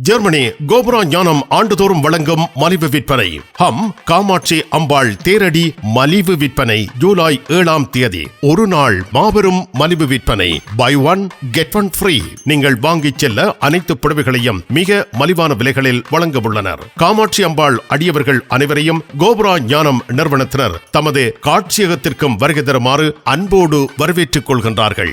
Germany கோபுரா ஞானம் ஆண்டுதோறும் வழங்கும் மலிவு விற்பனை. ஹம் காமாட்சி அம்பாள் தேரடி மலிவு விற்பனை ஜூலை ஏழாம் தேதி. ஒரு நாள் மாபெரும் மலிவு விற்பனை. Buy one get one free நீங்கள் வாங்கிச் செல்ல அனைத்து புடவைகளையும் மிக மலிவான விலைகளில் வழங்க உள்ளனர். காமாட்சி அம்பாள் அடியவர்கள் அனைவரையும் கோபுரா ஞானம் நிறுவனத்தினர் தமது காட்சியகத்திற்கும் வருகை தருமாறு அன்போடு வரவேற்றுக் கொள்கின்றார்கள்.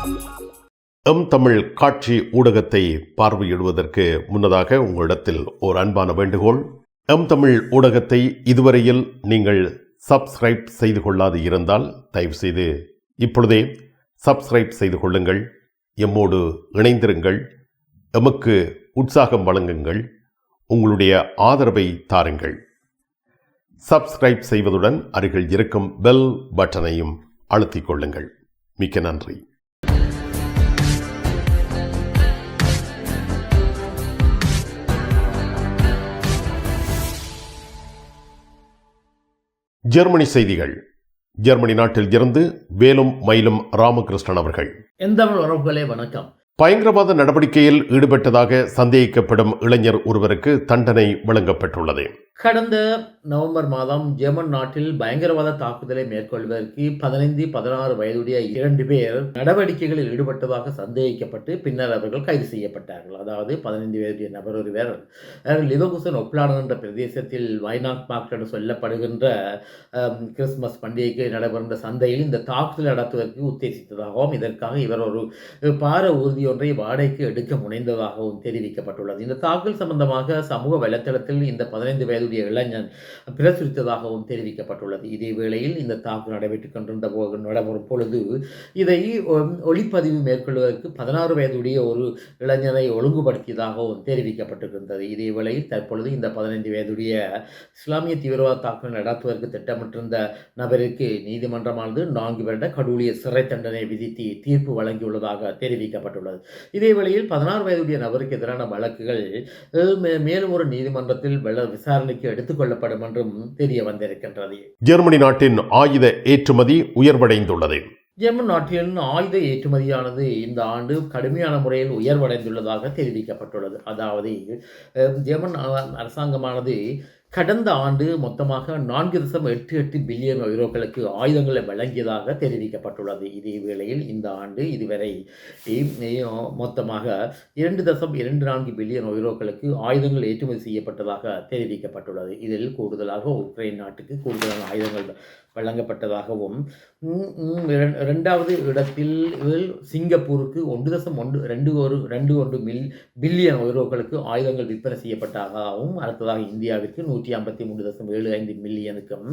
எம் தமிழ் காட்சி ஊடகத்தை பார்வையிடுவதற்கு முன்னதாக உங்களிடத்தில் ஒரு அன்பான வேண்டுகோள். எம் தமிழ் ஊடகத்தை இதுவரையில் நீங்கள் சப்ஸ்கிரைப் செய்து கொள்ளாது இருந்தால் தயவுசெய்து இப்பொழுதே சப்ஸ்கிரைப் செய்து கொள்ளுங்கள். எம்மோடு இணைந்திருங்கள். எமக்கு உற்சாகம் வழங்குங்கள். உங்களுடைய ஆதரவை தாருங்கள். சப்ஸ்கிரைப் செய்வதுடன் அருகில் இருக்கும் பெல் பட்டனையும் அழுத்திக் கொள்ளுங்கள். மிக்க நன்றி. ஜெர்மனி செய்திகள். ஜெர்மனி நாட்டில் இருந்து வேலும் மயிலும் ராமகிருஷ்ணன் அவர்கள். எந்தமிழ் உறவுகளே வணக்கம். பயங்கரவாத நடவடிக்கையில் ஈடுபட்டதாக சந்தேகிக்கப்படும் இளைஞர் ஒருவருக்கு தண்டனை வழங்கப்பட்டுள்ளது. கடந்த நவம்பர் மாதம் ஜெர்மன் நாட்டில் பயங்கரவாத தாக்குதலை மேற்கொள்வதற்கு பதினைந்து பதினாறு வயதுடைய இரண்டு பேர் நடவடிக்கைகளில் ஈடுபட்டதாக சந்தேகிக்கப்பட்டு பின்னர் அவர்கள் கைது செய்யப்பட்டார்கள். அதாவது பதினைந்து வயதுடைய நபர் ஒருவர் லிவகுசன் ஒப்லாடன் என்ற பிரதேசத்தில் வைனாக் மார்க் என்று சொல்லப்படுகின்ற கிறிஸ்துமஸ் பண்டிகைக்கு நடைபெறுகின்ற சந்தையில் இந்த தாக்குதல் நடத்துவதற்கு உத்தேசித்ததாகவும் இதற்காக இவர் ஒரு பார ஊர்தி ஒன்றை வாடகைக்கு எடுக்க முனைந்ததாகவும் தெரிவிக்கப்பட்டுள்ளது. இந்த தாக்குதல் சம்பந்தமாக சமூக வலைத்தளத்தில் இந்த பதினைந்து வயதுடைய இளைஞன் பிரசுரித்ததாகவும் தெரிவிக்கப்பட்டுள்ளது. இதே வேளையில் இந்த தாக்கு நடைபெற்றுக் கொண்டிருந்த போது நடைபெறும் பொழுது இதை ஒளிப்பதிவு மேற்கொள்வதற்கு பதினாறு வயதுடைய ஒரு இளைஞரை ஒழுங்குபடுத்தியதாகவும் தெரிவிக்கப்பட்டிருந்தது இதே வேளையில் தற்பொழுது இந்த பதினைந்து வயதுடைய இஸ்லாமிய தீவிரவாத தாக்குதல் நடத்துவதற்கு திட்டமிட்டிருந்த நபருக்கு நீதிமன்றமானது நான்கு வருட கடூழிய சிறை தண்டனை விதித்து தீர்ப்பு வழங்கியுள்ளதாக தெரிவிக்கப்பட்டுள்ளது. இதே வேளையில் பதினாறு வயதுடைய நபருக்கு எதிரான வழக்குகள் மேலும் ஒரு நீதிமன்றத்தில் வெள்ள விசாரணைக்கு எடுத்துக்கொள்ளப்படும் என்றும் தெரிய வந்திருக்கின்றது. ஜெர்மனி நாட்டின் ஆயுத ஏற்றுமதி உயர்வடைந்துள்ளது. ஜெர்மன் நாட்டின் ஆயுத ஏற்றுமதியானது இந்த ஆண்டு கடுமையான முறையில் உயர்வடைந்துள்ளதாக தெரிவிக்கப்பட்டுள்ளது. அதாவது ஜெர்மன் அரசாங்கமானது கடந்த ஆண்டு மொத்தமாக நான்கு தசம் எட்டு எட்டு பில்லியன் யூரோக்களுக்கு ஆயுதங்களை வழங்கியதாக தெரிவிக்கப்பட்டுள்ளது. இதே வேளையில் இந்த ஆண்டு இதுவரை மொத்தமாக இரண்டு தசம் இரண்டு நான்கு பில்லியன் யூரோக்களுக்கு ஆயுதங்கள் ஏற்றுமதி செய்யப்பட்டதாக தெரிவிக்கப்பட்டுள்ளது. இதில் கூடுதலாக உக்ரைன் நாட்டுக்கு கூடுதலான ஆயுதங்கள் வழங்கப்பட்டதாகவும் ரெண்டாவது இடத்தில் சிங்கப்பூருக்கு ஒன்று தசம் ஒன்று ரெண்டு ஒரு ரெண்டு ஒன்று மில் பில்லியன் யூரோக்களுக்கு ஆயுதங்கள் விற்பனை செய்யப்பட்டதாகவும் அடுத்ததாக இந்தியாவிற்கு நூற்றி ஐம்பத்தி மூன்று தசம் ஏழு ஐந்து மில்லியனுக்கும்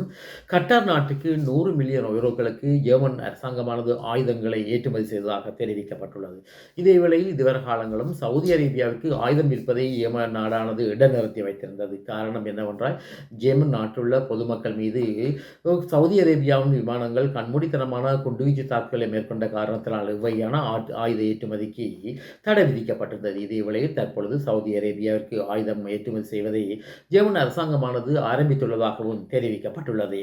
கட்டார் நாட்டுக்கு நூறு மில்லியன் யூரோக்களுக்கு ஜெர்மன் அரசாங்கமானது ஆயுதங்களை ஏற்றுமதி செய்ததாக தெரிவிக்கப்பட்டுள்ளது. இதே வேளையில் இதுவரை காலங்களும் சவுதி அரேபியாவுக்கு ஆயுதம் விற்பதை ஏமன் நாடானது இடநிறுத்தி வைத்திருந்தது. காரணம் என்னவென்றால் ஜேமன் நாட்டுள்ள பொதுமக்கள் மீது சவுதி சவுதி அரேபியாவின் விமானங்கள் கண்மூடித்தனமான குண்டுவீச்சு தாக்குதலை மேற்கொண்ட காரணத்தினால் இவ்வையான ஆயுத ஏற்றுமதிக்கு தடை விதிக்கப்பட்டிருந்தது. இதே வேளையில் தற்பொழுது சவுதி அரேபியாவிற்கு ஆயுதம் ஏற்றுமதி செய்வதை ஜெர்மன் அரசாங்கமானது ஆரம்பித்துள்ளதாகவும் தெரிவிக்கப்பட்டுள்ளது.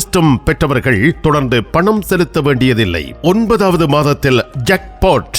அதிர்ஷ்டம் பெற்றவர்கள் தொடர்ந்து பணம் செலுத்த வேண்டியதில்லை. ஒன்பதாவது மாதத்தில் ஜாக்பாட்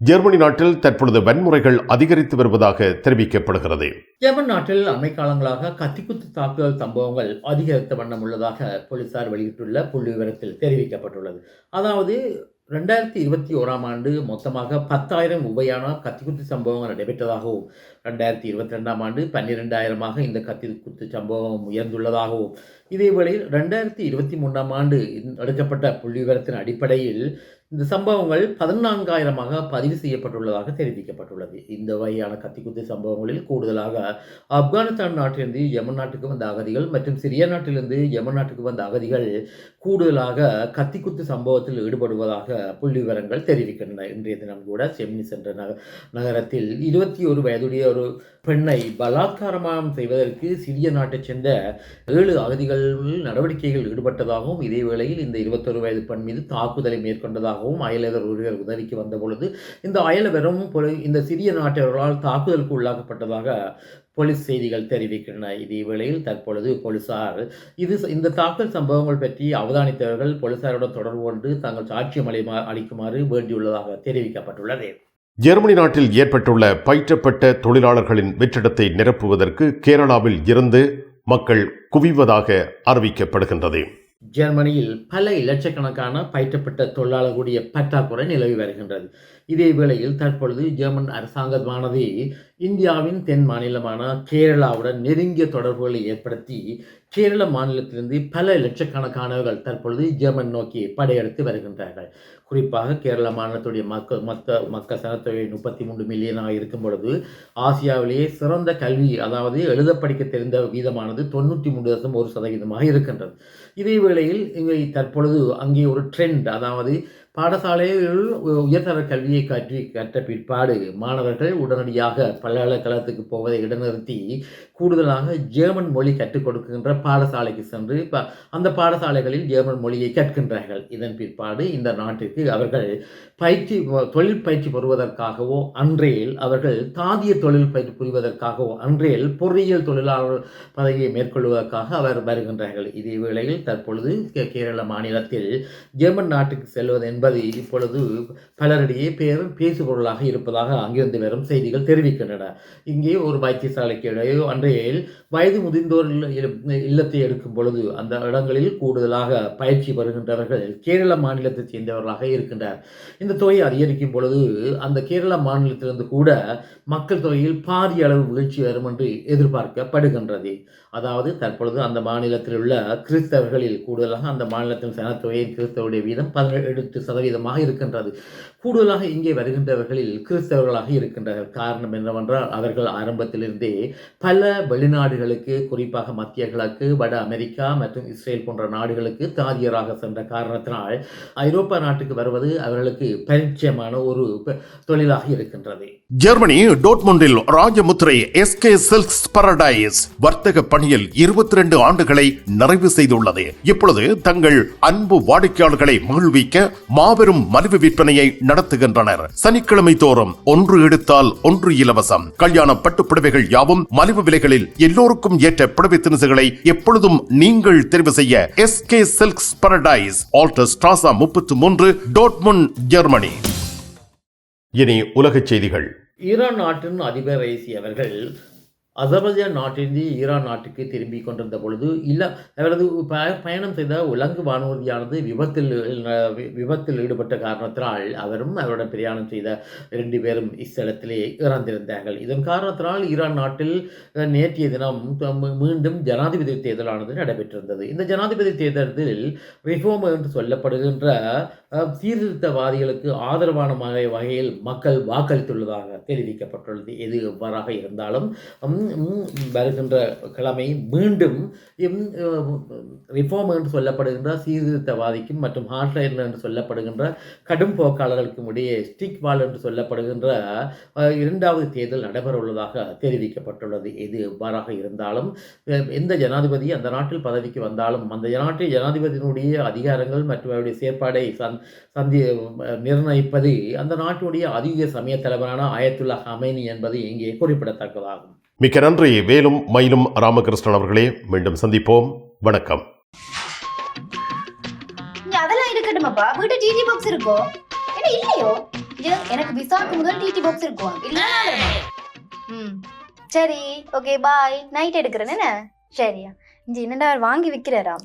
ஜெர்மனி நாட்டில் தற்பொழுது வன்முறைகள் அதிகரித்து வருவதாக தெரிவிக்கப்படுகிறது. ஜெர்மன் நாட்டில் அமைக்காலங்களாக கத்திக்குத்து தாக்குதல் சம்பவங்கள் அதிகரித்த வண்ணம் உள்ளதாக போலீசார் வெளியிட்டுள்ள புள்ளி விவரத்தில் தெரிவிக்கப்பட்டுள்ளது. அதாவது ரெண்டாயிரத்தி இருபத்தி ஓராம் ஆண்டு மொத்தமாக பத்தாயிரம் உபையான கத்திக்குத்து சம்பவங்கள் நடைபெற்றதாகவும் ரெண்டாயிரத்தி இருபத்தி ரெண்டாம் ஆண்டு பன்னிரெண்டாயிரமாக இந்த கத்திக்குத்து சம்பவம் உயர்ந்துள்ளதாகவும் இதேவேளையில் ரெண்டாயிரத்தி இருபத்தி மூன்றாம் ஆண்டு எடுக்கப்பட்ட புள்ளி விவரத்தின் அடிப்படையில் இந்த சம்பவங்கள் பதினான்காயிரமாக பதிவு செய்யப்பட்டுள்ளதாக தெரிவிக்கப்பட்டுள்ளது. இந்த வகையான கத்திக்குத்து சம்பவங்களில் கூடுதலாக ஆப்கானிஸ்தான் நாட்டிலிருந்து யமன் நாட்டுக்கு வந்த அகதிகள் மற்றும் சிரியா நாட்டிலிருந்து யமன் நாட்டுக்கு வந்த அகதிகள் கூடுதலாக கத்திக்குத்து சம்பவத்தில் ஈடுபடுவதாக புள்ளி விவரங்கள் தெரிவிக்கின்றன. இன்றைய தினம் கூட செம்னி சென்ற நக நகரத்தில் இருபத்தி ஒரு வயதுடைய ஒரு பெண்ணை பலாத்காரமாக செய்வதற்கு சிறிய நாட்டைச் சேர்ந்த ஏழு அகதிகள் நடவடிக்கைகள் ஈடுபட்டதாகவும் இதே வேளையில் இந்த இருபத்தொரு வயது பெண் மீது தாக்குதலை மேற்கொண்டதாகவும் அயலவர் ஒருவர் உதவிக்கு வந்த பொழுது இந்த அயலவரும் இந்த சிறிய நாட்டவர்களால் தாக்குதலுக்கு உள்ளாக்கப்பட்டதாக போலீஸ் செய்திகள் தெரிவிக்கின்றன. இதே வேளையில் தற்பொழுது போலீசார் இது இந்த தாக்குதல் சம்பவங்கள் பற்றி அவதானித்தவர்கள் போலீசாருடன் தொடர்பு கொண்டு தங்கள் சாட்சியம் அளிமா- அளிக்குமாறு வேண்டியுள்ளதாக தெரிவிக்கப்பட்டுள்ளது. ஜெர்மனி நாட்டில் ஏற்பட்டுள்ள பயிற்றப்பட்ட தொழிலாளர்களின் வெற்றிடத்தை நிரப்புவதற்கு கேரளாவில் இருந்து மக்கள் குவிவதாக அறிவிக்கப்படுகின்றது. ஜெர்மனியில் பல இலட்சக்கணக்கான பயிற்றப்பட்ட தொழிலாளர்களுடைய பற்றாக்குறை நிலவி வருகின்றது. இதே வேளையில் தற்பொழுது ஜெர்மன் அரசாங்கமானது இந்தியாவின் தென் மாநிலமான கேரளாவுடன் நெருங்கிய தொடர்புகளை ஏற்படுத்தி கேரள மாநிலத்திலிருந்து பல லட்சக்கணக்கானவர்கள் தற்பொழுது ஜெர்மன் நோக்கி படையெடுத்து வருகின்றார்கள். குறிப்பாக கேரள மாநிலத்துடைய மக்கள் மொத்த மக்கள் சனத்தொகை முப்பத்தி மூன்று மில்லியனாக இருக்கும் பொழுது ஆசியாவிலேயே சிறந்த கல்வி அதாவது எழுத படிக்க தெரிந்த வீதமானது தொண்ணூற்றி மூன்று தசம் ஒரு சதவீதமாக இருக்கின்றது. இதே வேளையில் இங்கே தற்பொழுது அங்கே ஒரு ட்ரெண்ட் அதாவது பாடசாலையில் உயர்தர கல்வியை கற்றி கற்ற பிற்பாடு மாணவர்கள் உடனடியாக பல்கலைக்கழகத்துக்கு போவதை இடநிறுத்தி கூடுதலாக ஜெர்மன் மொழி கற்றுக் கொடுக்கின்ற பாடசாலைக்கு சென்று ப- அந்த பாடசாலைகளில் ஜெர்மன் மொழியை கற்கின்றார்கள். இதன் பிற்பாடு இந்த நாட்டிற்கு அவர்கள் பயிற்சி தொழில் பயிற்சி பெறுவதற்காகவோ அன்றையில் அவர்கள் தாதிய தொழில் பயிற்சி புரிவதற்காகவோ அன்றையில் பொறியியல் தொழிலாளர் பதவியை மேற்கொள்வதற்காக அவர் வருகின்றார்கள். இதே வேளையில் தற்பொழுது கேரள மாநிலத்தில் ஜெர்மன் நாட்டுக்கு செல்வது என்பது இப்பொழுது பலரிடையே பேரும் பேசுபொருளாக இருப்பதாக அங்கிருந்து வரும் செய்திகள் தெரிவிக்கின்றன. இங்கே ஒரு வைத்தியசாலைக்கு இடையே அன்றையில் வயது முதிர்ந்தோர் இல்ல- இல்லத்தை எடுக்கும் பொழுது அந்த இடங்களில் கூடுதலாக பயிற்சி பெறுகின்றவர்கள் கேரள மாநிலத்தைச் சேர்ந்தவர்களாக இருக்கின்றனர். இந்த தொகை அதிகரிக்கும் பொழுது அந்த கேரள மாநிலத்திலிருந்து கூட மக்கள் தொகையில் பாரிய அளவு வீழ்ச்சி வரும் என்று எதிர்பார்க்கப்படுகின்றது. அதாவது தற்பொழுது அந்த மாநிலத்தில் உள்ள கிறிஸ்தவர்களில் கூடுதலாக அந்த மாநிலத்தின் சனத்தொகையின் கிறிஸ்தவருடைய வீதம் பதினெட்டு சதவீதமாக இருக்கின்றது. கூடுதலாக இங்கே வருகின்றவர்களில் கிறிஸ்தவர்களாக இருக்கின்றனர். காரணம் என்னவென்றால் அவர்கள் ஆரம்பத்திலிருந்தே பல வெளிநாடுகளுக்கு குறிப்பாக மத்திய கிழக்கு வட அமெரிக்கா மற்றும் இஸ்ரேல் போன்ற நாடுகளுக்கு தாதியராக சென்ற காரணத்தினால் ஐரோப்பா நாட்டுக்கு வருவது அவர்களுக்கு பரிச்சயமான ஒரு தொழிலாக இருக்கின்றது. ஜெர்மனி டோட்மொண்டில் ராஜமுத்திரை எஸ்கே சில்க்ஸ் பரடைஸ் வர்த்தக பணியில் இருபத்தி ரெண்டு ஆண்டுகளை நிறைவு செய்துள்ளது. இப்பொழுது தங்கள் அன்பு வாடிக்கையாளர்களை மகிழ்விக்க மாபெரும் மலிவு விற்பனையை நடத்துகின்றனர். சனிக்கிழமை தோறும் ஒன்று எடுத்தால் ஒன்று இலவசம். கல்யாண பட்டு புடவைகள் யாவும் மலிவு விலைகளில் எல்லோருக்கும் ஏற்ற புடவை தினசுகளை எப்பொழுதும் நீங்கள் தெரிவு செய்ய எஸ்கே சில்க்ஸ் பரடைஸ் ஆல்டர் ஸ்ட்ராசா முப்பத்தி மூன்று டோட்முன் ஜெர்மனி இனி உலகச் செய்திகள். ஈரான் நாட்டின் அதிபர் ரைசி அவர்கள் அசர்பஜான் நாட்டிலிருந்து ஈரான் நாட்டுக்கு திரும்பி கொண்டிருந்த பொழுது இல்லை அவரது பயணம் செய்த உலங்கு வானூர்தியானது விபத்தில் விபத்தில் ஈடுபட்ட காரணத்தினால் அவரும் அவருடன் பிரயாணம் செய்த ரெண்டு பேரும் இஸ்தலத்திலே இறந்திருந்தார்கள். இதன் காரணத்தினால் ஈரான் நாட்டில் நேற்றைய தினம் மீண்டும் ஜனாதிபதி தேர்தலானது நடைபெற்றிருந்தது. இந்த ஜனாதிபதி தேர்தலில் ரிஃபோம் என்று சொல்லப்படுகின்ற சீர்திருத்தவாதிகளுக்கு ஆதரவான வகை- வகையில் மக்கள் வாக்களித்துள்ளதாக தெரிவிக்கப்பட்டுள்ளது. எது எவ்வாறாக இருந்தாலும் வருகின்ற கிழமை மீண்டும் ரிஃபார்ம் என்று சொல்லப்படுகின்ற சீர்திருத்தவாதிக்கும் மற்றும் ஹார்ட்லைனர் என்று சொல்லப்படுகின்ற கடும் போக்காளர்களுக்கும் இடையே ஸ்டிக் வால் என்று சொல்லப்படுகின்ற இரண்டாவது தேர்தல் நடைபெற உள்ளதாக தெரிவிக்கப்பட்டுள்ளது. எது எவ்வாறாக இருந்தாலும் எந்த ஜனாதிபதி அந்த நாட்டில் பதவிக்கு வந்தாலும் அந்த நாட்டில் ஜனாதிபதியினுடைய அதிகாரங்கள் மற்றும் அவருடைய செயற்பாடை சார்ந்த சந்தி நிர்ணயிப்பது அந்த நாட்டுடைய அதிக சமய தலைவரான ஆயத்துல்லா ஹமேனி என்பது இங்கே குறிப்பிடத்தக்கதாகும். மிக்க நன்றி. வேலும் மயிலும் ராமகிருஷ்ணன் அவர்களே மீண்டும் சந்திப்போம். வணக்கம். அதெல்லாம் இருக்கட்டுமாப்பா? வீட்டு டிடி பாக்ஸ் இருக்கோ? என்ன இல்லையோ? எனக்கு விசாக்கு முதல் டிடி பாக்ஸ் இருக்கும். இல்ல ம். சரி ஓகே பாய் நைட் எடுக்கிறேன் என்ன? சரியா. இங்க என்னடா வாங்கி விக்கிறாராம்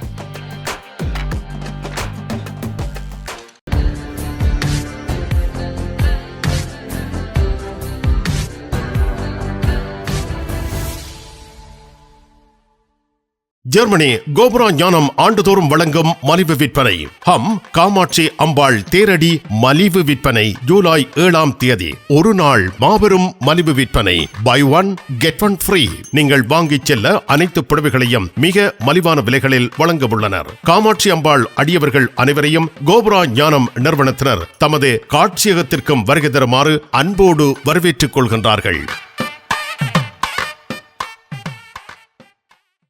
ஜெர்மனி கோபுரா ஞானம் ஆண்டுதோறும் வழங்கும் மலிவு விற்பனை. ஹம் காமாட்சி அம்பாள் தேரடி மலிவு விற்பனை ஜூலை ஏழாம் தேதி. ஒரு நாள் மாபெரும் மலிவு விற்பனை. Buy one get one free நீங்கள் வாங்கி செல்ல அனைத்து புடவைகளையும் மிக மலிவான விலைகளில் வழங்க உள்ளனர். காமாட்சி அம்பாள் அடியவர்கள் அனைவரையும் கோபுரா ஞானம் நிறுவனத்தினர் தமது காட்சியகத்திற்கும் வருகை தருமாறு அன்போடு வரவேற்றுக் கொள்கின்றார்கள்.